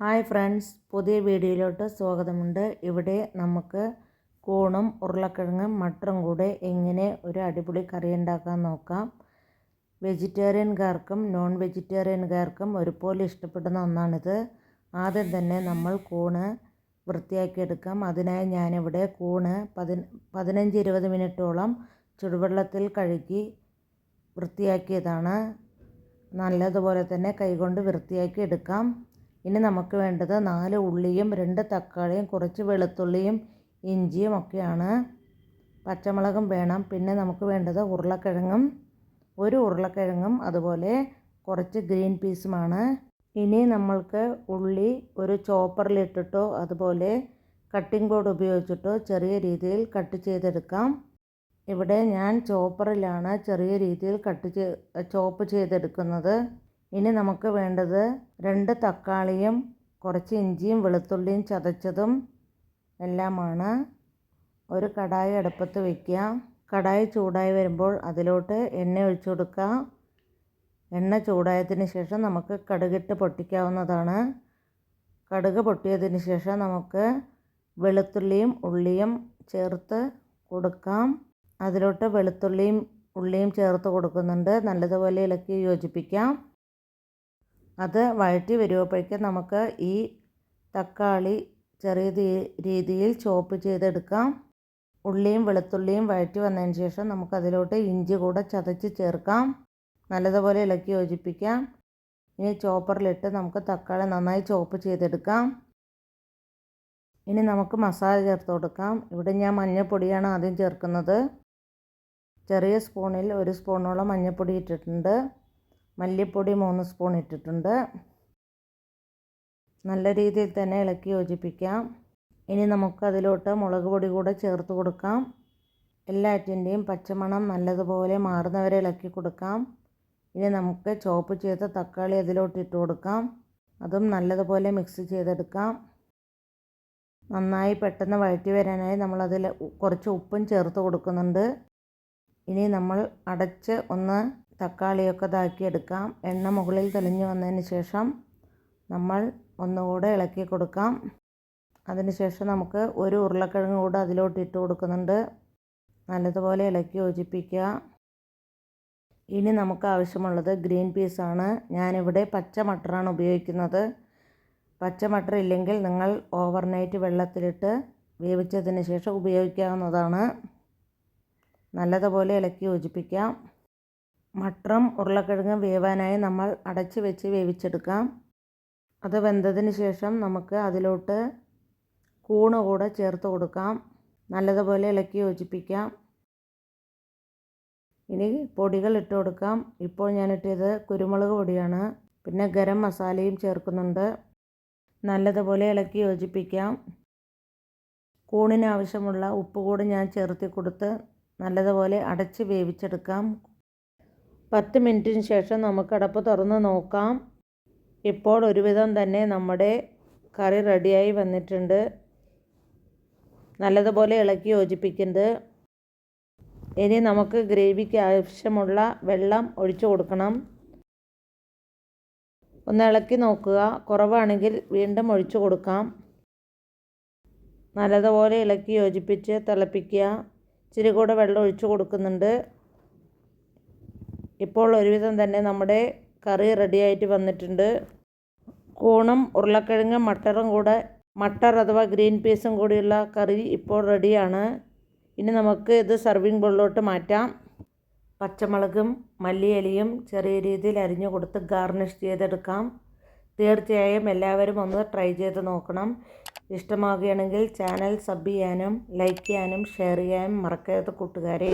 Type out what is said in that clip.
Hi friends പുതിയ വീഡിയോയിലോട്ട് സ്വാഗതമുണ്ട്. ഇവിടെ നമുക്ക് കൂണും ഉരുളക്കിഴങ്ങും മട്ടറും കൂടെ എങ്ങനെ ഒരു അടിപൊളി കറി ഉണ്ടാക്കാൻ നോക്കാം. വെജിറ്റേറിയൻകാർക്കും നോൺ വെജിറ്റേറിയൻകാർക്കും ഒരുപോലെ ഇഷ്ടപ്പെടുന്ന ഒന്നാണിത്. ആദ്യം തന്നെ നമ്മൾ കൂണ് വൃത്തിയാക്കിയെടുക്കാം അതിനായി ഞാനിവിടെ കൂണ് പതി പതിനഞ്ച് ഇരുപത് മിനിറ്റോളം ചുടുവെള്ളത്തിൽ കഴുകി വൃത്തിയാക്കിയതാണ്. നല്ലതുപോലെ തന്നെ കൈകൊണ്ട് വൃത്തിയാക്കി എടുക്കാം. ഇനി നമുക്ക് വേണ്ടത് നാല് ഉള്ളിയും രണ്ട് തക്കാളിയും കുറച്ച് വെളുത്തുള്ളിയും ഇഞ്ചിയും ഒക്കെയാണ്. പച്ചമുളകും വേണം. പിന്നെ നമുക്ക് വേണ്ടത് ഉരുളക്കിഴങ്ങും ഒരു ഉരുളക്കിഴങ്ങും അതുപോലെ കുറച്ച് ഗ്രീൻ പീസുമാണ്. ഇനി നമ്മൾക്ക് ഉള്ളി ഒരു ചോപ്പറിലിട്ടിട്ടോ അതുപോലെ കട്ടിംഗ് ബോർഡ് ഉപയോഗിച്ചിട്ടോ ചെറിയ രീതിയിൽ കട്ട് ചെയ്തെടുക്കാം. ഇവിടെ ഞാൻ ചോപ്പറിലാണ് ചെറിയ രീതിയിൽ കട്ട് ചോപ്പ് ചെയ്തെടുക്കുന്നത്. ഇനി നമുക്ക് വേണ്ടത് രണ്ട് തക്കാളിയും കുറച്ച് ഇഞ്ചിയും വെളുത്തുള്ളിയും ചതച്ചതും എല്ലാമാണ്. ഒരു കടായി അടുപ്പത്ത് വയ്ക്കുക കടായി ചൂടായി വരുമ്പോൾ അതിലോട്ട് എണ്ണ ഒഴിച്ചു കൊടുക്കുക. എണ്ണ ചൂടായതിന് ശേഷം നമുക്ക് കടുകിട്ട് പൊട്ടിക്കാവുന്നതാണ്. കടുക് പൊട്ടിയതിന് ശേഷം നമുക്ക് വെളുത്തുള്ളിയും ഉള്ളിയും ചേർത്ത് കൊടുക്കാം. അതിലോട്ട് വെളുത്തുള്ളിയും ഉള്ളിയും ചേർത്ത് കൊടുക്കുന്നുണ്ട്. നല്ലതുപോലെ ഇളക്കി യോജിപ്പിക്കാം. അത് വഴറ്റി വരുമ്പോഴേക്കും നമുക്ക് ഈ തക്കാളി ചെറിയ രീതിയിൽ ചോപ്പ് ചെയ്തെടുക്കാം. ഉള്ളിയും വെളുത്തുള്ളിയും വഴറ്റി വന്നതിന് ശേഷം നമുക്കതിലോട്ട് ഇഞ്ചി കൂടെ ചതച്ച് ചേർക്കാം. നല്ലതുപോലെ ഇളക്കി യോജിപ്പിക്കാം. ഇനി ചോപ്പറിലിട്ട് നമുക്ക് തക്കാളി നന്നായി ചോപ്പ് ചെയ്തെടുക്കാം. ഇനി നമുക്ക് മസാല ചേർത്ത് കൊടുക്കാം. ഇവിടെ ഞാൻ മഞ്ഞൾപ്പൊടിയാണ് ആദ്യം ചേർക്കുന്നത്. ചെറിയ സ്പൂണിൽ ഒരു സ്പൂണോളം മഞ്ഞൾപ്പൊടി ഇട്ടിട്ടുണ്ട്. മല്ലിപ്പൊടി മൂന്ന് സ്പൂൺ ഇട്ടിട്ടുണ്ട്. നല്ല രീതിയിൽ തന്നെ ഇളക്കി യോജിപ്പിക്കാം. ഇനി നമുക്ക് അതിലോട്ട് മുളക് പൊടി കൂടെ ചേർത്ത് കൊടുക്കാം. എല്ലാറ്റിന്റെയും പച്ചമണം നല്ലതുപോലെ മാറുന്നവരെ ഇളക്കി കൊടുക്കാം. ഇനി നമുക്ക് ചോപ്പ് ചെയ്ത തക്കാളി അതിലോട്ട് ഇട്ട് കൊടുക്കാം. അതും നല്ലതുപോലെ മിക്സ് ചെയ്തെടുക്കാം. നന്നായി പെട്ടെന്ന് വഴറ്റി വരാനായി നമ്മളതിൽ കുറച്ച് ഉപ്പും ചേർത്ത് കൊടുക്കുന്നുണ്ട്. ഇനി നമ്മൾ അടച്ച് ഒന്ന് തക്കാളിയൊക്കെ ഇതാക്കി എടുക്കാം. എണ്ണ മുകളിൽ തെളിഞ്ഞു വന്നതിന് ശേഷം നമ്മൾ ഒന്നുകൂടെ ഇളക്കി കൊടുക്കാം. അതിനുശേഷം നമുക്ക് ഒരു ഉരുളക്കിഴങ്ങ് കൂടെ അതിലോട്ട് ഇട്ട് കൊടുക്കുന്നുണ്ട്. നല്ലതുപോലെ ഇളക്കി യോജിപ്പിക്കുക. ഇനി നമുക്ക് ആവശ്യമുള്ളത് ഗ്രീൻ പീസാണ് ഞാനിവിടെ പച്ച മട്ടറാണ് ഉപയോഗിക്കുന്നത്. പച്ച മട്ടർ ഇല്ലെങ്കിൽ നിങ്ങൾ ഓവർനൈറ്റ് വെള്ളത്തിലിട്ട് വേവിച്ചതിന് ശേഷം ഉപയോഗിക്കാവുന്നതാണ്. നല്ലതുപോലെ ഇളക്കി യോജിപ്പിക്കാം. മട്ടറും ഉരുളക്കിഴങ്ങും വേവാനായി നമ്മൾ അടച്ച് വെച്ച് വേവിച്ചെടുക്കാം. അത് വെന്തതിന് ശേഷം നമുക്ക് അതിലോട്ട് കൂണ് കൂടെ ചേർത്ത് കൊടുക്കാം. നല്ലതുപോലെ ഇളക്കി യോജിപ്പിക്കാം. ഇനി പൊടികൾ ഇട്ട് കൊടുക്കാം. ഇപ്പോൾ ഞാൻ ഇട്ടത് കുരുമുളക് പൊടിയാണ്. പിന്നെ ഗരം മസാലയും ചേർക്കുന്നുണ്ട്. നല്ലതുപോലെ ഇളക്കി യോജിപ്പിക്കാം. കൂണിനാവശ്യമുള്ള ഉപ്പ് കൂടി ഞാൻ ചേർത്തി കൊടുത്ത് നല്ലതുപോലെ അടച്ച് വേവിച്ചെടുക്കാം. പത്ത് മിനിറ്റിന് ശേഷം നമുക്ക് അടപ്പ് തുറന്ന് നോക്കാം. ഇപ്പോൾ ഒരുവിധം തന്നെ നമ്മുടെ കറി റെഡിയായി വന്നിട്ടുണ്ട്. നല്ലതുപോലെ ഇളക്കി യോജിപ്പിക്കുന്നത്. ഇനി നമുക്ക് ഗ്രേവിക്ക് ആവശ്യമുള്ള വെള്ളം ഒഴിച്ചു കൊടുക്കണം. ഒന്ന് ഇളക്കി നോക്കുക. കുറവാണെങ്കിൽ വീണ്ടും ഒഴിച്ചു കൊടുക്കാം. നല്ലതുപോലെ ഇളക്കി യോജിപ്പിച്ച് തിളപ്പിക്കുക. ഇച്ചിരി കൂടെ വെള്ളം ഒഴിച്ചു കൊടുക്കുന്നുണ്ട്. ഇപ്പോൾ ഒരുവിധം തന്നെ നമ്മുടെ കറി റെഡിയായിട്ട് വന്നിട്ടുണ്ട്. കൂണും ഉരുളക്കിഴങ്ങും മട്ടറും കൂടെ മട്ടർ അഥവാ ഗ്രീൻ പീസും കൂടിയുള്ള കറി ഇപ്പോൾ റെഡിയാണ് ഇനി നമുക്ക് ഇത് സർവിങ് ബോളിലോട്ട് മാറ്റാം. പച്ചമുളകും മല്ലിയലിയും ചെറിയ രീതിയിൽ അരിഞ്ഞു കൊടുത്ത് ഗാർണിഷ് ചെയ്തെടുക്കാം. തീർച്ചയായും എല്ലാവരും ഒന്ന് ട്രൈ ചെയ്ത് നോക്കണം. ഇഷ്ടമാകുകയാണെങ്കിൽ ചാനൽ സബ് ചെയ്യാനും ലൈക്ക് ചെയ്യാനും ഷെയർ ചെയ്യാനും മറക്കരുത് കൂട്ടുകാരെ.